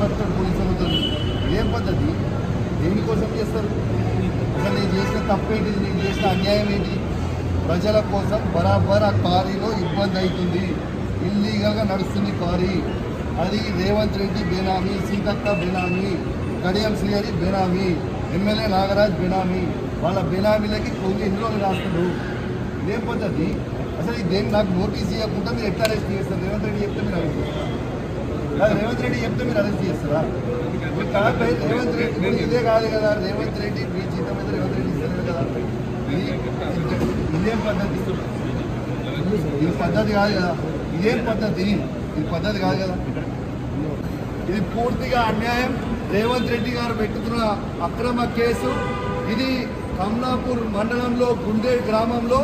బతుకుతాడు పోలీసు ఏం పద్ధతి? దేనికోసం చేస్తారు? అసలు నేను చేసిన తప్పేంటిది నేను చేసిన అన్యాయం ఏంటి? ప్రజల కోసం బరాబర్ ఆ కారీలో ఇబ్బంది అవుతుంది. ఇల్లీగల్గా నడుస్తుంది కారీ అది రేవంత్ రెడ్డి బేనామీ సీతక్క బేనామీ కడియం శ్రీహరి బేనామీ ఎమ్మెల్యే నాగరాజ్ బేనామీ. వాళ్ళ బేనామీలకి కొన్ని ఎన్ని రాస్తాడు రాస్తున్నారు ఇదేం పద్ధతి? అసలు ఇదేం నాకు నోటీస్ ఇవ్వకుండా మీరు ఎట్లా అరెస్ట్ చేస్తారు? రేవంత్ రెడ్డి చెప్తే మీరు అరెస్ట్ చేస్తారు రేవంత్ రెడ్డి చెప్తే మీరు అరెస్ట్ చేస్తారా? రేవంత్ రెడ్డి మీరు ఇదే కాదు కదా రేవంత్ రెడ్డి మీ జీతం మీద రేవంత్ రెడ్డి ఇస్తారు కదా. ఇదేం పద్ధతి? ఇది పద్ధతి కాదు కదా. ఇదేం పద్ధతి? ఇది పద్ధతి కాదు కదా. ఇది పూర్తిగా అన్యాయం. రేవంత్ రెడ్డి గారు పెట్టుతున్న అక్రమ కేసు. ఇది కమలాపూర్ మండలంలో గుండె గ్రామంలో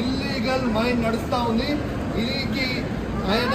ఇల్లీగల్ మైన్ నడుస్తూ ఉంది. దీనికి ఆయన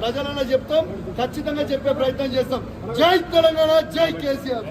ప్రజలలో చెప్తాం ఖచ్చితంగా చెప్పే ప్రయత్నం చేస్తాం. జై తెలంగాణ జై కేసీఆర్.